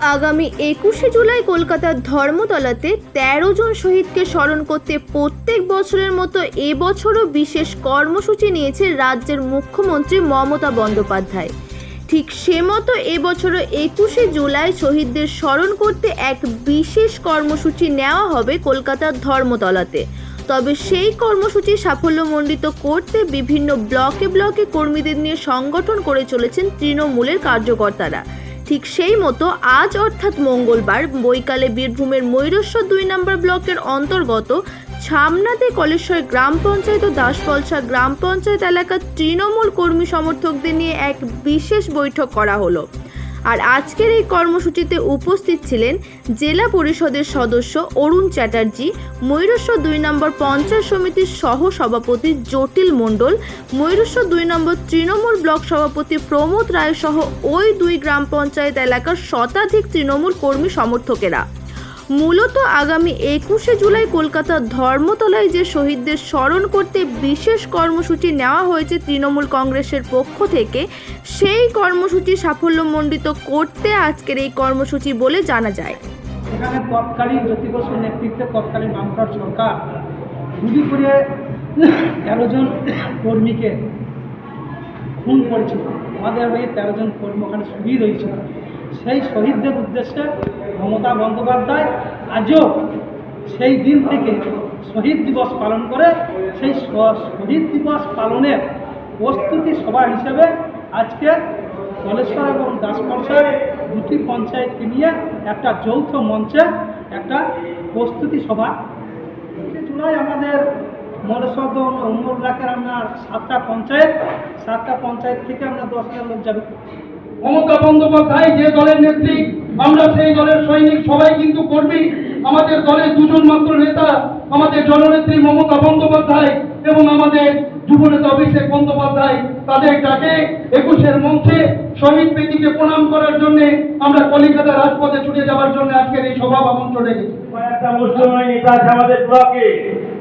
আগামী একুশে জুলাই কলকাতার ধর্মতলাতে তেরো জন শহীদকে স্মরণ করতে প্রত্যেক বছরের মতো এবছরও বিশেষ কর্মসূচি নিয়েছে রাজ্যের মুখ্যমন্ত্রী মমতা বন্দ্যোপাধ্যায়। ঠিক সে মতো এবছরও একুশে জুলাই শহীদদের স্মরণ করতে এক বিশেষ কর্মসূচি নেওয়া হবে কলকাতার ধর্মতলাতে। তবে সেই কর্মসূচি সাফল্যমণ্ডিত করতে বিভিন্ন ব্লকে ব্লকে কর্মীদের নিয়ে সংগঠন করে চলেছেন তৃণমূলের কার্যকর্তারা। ঠিক সেই মতো আজ অর্থাৎ মঙ্গলবার বৈকালে বীরভূমের ময়ূরেশ্বর দুই নম্বর ব্লকের অন্তর্গত ছামনাতে কলেশ্বর গ্রাম পঞ্চায়েত ও দাসপলসা গ্রাম পঞ্চায়েত এলাকার তৃণমূল কর্মী সমর্থকদের নিয়ে এক বিশেষ বৈঠক করা হলো। আর আজকের এই কর্মসূচিতে উপস্থিত ছিলেন জেলা পরিষদের সদস্য অরুণ চ্যাটার্জি ময়ূরস্ব দুই নম্বর পঞ্চায়েত সমিতির সহ সভাপতি জটিল মণ্ডল ময়ূরস্ব দুই নম্বর তৃণমূল ব্লক সভাপতি প্রমোদ রায় সহ ওই দুই গ্রাম পঞ্চায়েত এলাকার শতাধিক তৃণমূল কর্মী সমর্থকেরা। মূলত আগামী একুশে জুলাই কলকাতার ধর্মতলায় যে শহীদদের স্মরণ করতে বিশেষ কর্মসূচি নেওয়া হয়েছে তৃণমূল কংগ্রেসের পক্ষ থেকে, সেই কর্মসূচি সাফল্যমণ্ডিত করতে আজকের এই কর্মসূচি বলে জানা যায়। এখানে তৎকালীন জ্যোতি বসুর নেতৃত্বে তৎকালীন বামফ্রন্ট সরকার গুলি করে তেরো জন কর্মীকে খুন করেছিল। আমাদের এই তেরো জন কর্মী ওখানে শহীদ হয়েছিল। সেই শহীদদের উদ্দেশ্যে মমতা বন্দ্যোপাধ্যায় আজও সেই দিন থেকে শহীদ দিবস পালন করে, সেই শহীদ দিবস পালনের প্রস্তুতি সভা হিসেবে আজকে কলেশ্বর এবং দাসপরসার দুটি পঞ্চায়েতকে নিয়ে একটা যৌথ মঞ্চে একটা প্রস্তুতি সভা। জুলাই আমাদের মরসদ অন্য এলাকার আপনার সাতটা পঞ্চায়েত সাতটা পঞ্চায়েত থেকে আমরা দশ হাজার লোক যাবে। মমতা বন্দ্যোপাধ্যায় যে দলের নেত্রী, আমরা সেই দলের সৈনিক, সবাই কিন্তু কর্মী। আমাদের দলের দুজন মাত্র নেতা, আমাদের জননেত্রী মমতা বন্দ্যোপাধ্যায় এবং আমাদের যুবনেতা অভিষেক বন্দ্যোপাধ্যায়। তাদের ডাকে একুশের মঞ্চে শহীদ বেদিকে প্রণাম করার জন্য আমরা কলিকাতা রাজপথে ছুটে যাওয়ার জন্য আজকের এই সভা কয়েকটা নেতা আছে আমাদের ব্লকে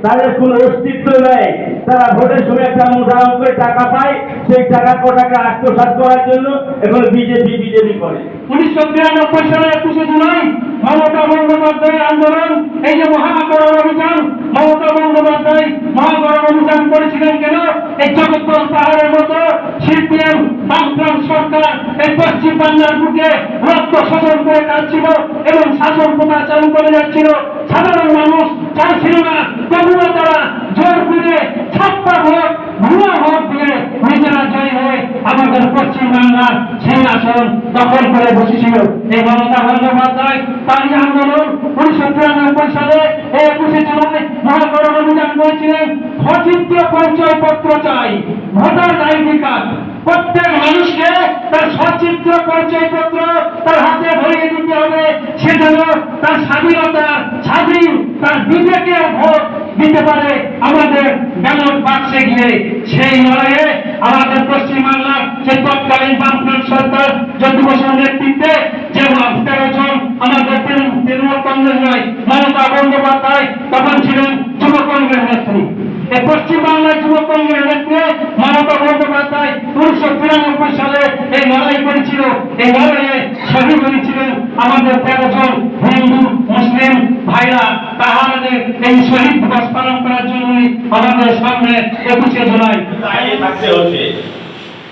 তাদের কোনো অস্তিত্ব নেই। তারা ভোটের সময় একটা মোটা অঙ্কের টাকা পায় সেই টাকা কটাকে আত্মসাৎ করার জন্য এখন বিজেপি বিজেপি করে। উনিশশো বিরানব্বই সালে একুশে জুলাই মমতা বন্দ্যোপাধ্যায়ের আন্দোলন এই যে মহাকরণ অভিযান মমতা বন্দ্যোপাধ্যায় মহাকরণ অভিযান করেছিলেন কেন? এই জগদ্দল পাহাড়ের মতো সিপিএম বামফ্রন্ট সরকার এই পশ্চিম বাংলার বুকে রক্ত শোষণ করে কাটছিল এবং শাসন প্রথা চালু করে যাচ্ছিল। সাধারণ মানুষ চাইছিল না, তবুও তারা জোর করে ছাপ্পা ভোট, ভুয়া ভোট দিয়ে নিজেরা জয় হয়ে আমাদের পশ্চিম বাংলার সেই আসন দখল করে বসেছিল। এই মমতা বন্দ্যোপাধ্যায় তারই আন্দোলন উনিশশো তিরানব্বই সালে এই একুশে জুলাই মহাকরণ অভিযান করেছিলেন। সচিত্র পরিচয় পত্র চাই, ভোটার আইডি কার্ড প্রত্যেক মানুষকে তার সচিত্র পরিচয় পত্র তার হাতে ধরিয়ে দিতে হবে। সেজন্য তার স্বাধীনতা, স্বাধীন, তার বিবেকের ভোট দিতে পারে। আমাদের ব্যালট বাক্সে গিয়ে সেই লড়াইয়ে আমাদের পশ্চিমবাংলার যে তৎকালীন বামফ্রন্ট সরকার জ্যোতি বসুর নেতৃত্বে যে তেরো জন আমাদের তৃণ- তৃণমূল কংগ্রেস নয়, মমতা বন্দ্যোপাধ্যায় তখন ছিলেন যুব কংগ্রেস নেত্রী। এই পশ্চিমবাংলার যুব কংগ্রেস নেত্রী মমতা বন্দ্যোপাধ্যায় উনিশশো তিরানব্বই সালে এই লড়াই করেছিল এই লড়াইয়ে শহীদ হয়েছিলেন আমাদের তেরো জন হিন্দু, মুসলিম ভাইরা। তাহাদের এই শহীদ দিবস পালন করার জন্যই আমাদের সামনে একুশে জুলাই। দাঁড়িয়ে থাকতে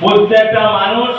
প্রত্যেকটা মানুষ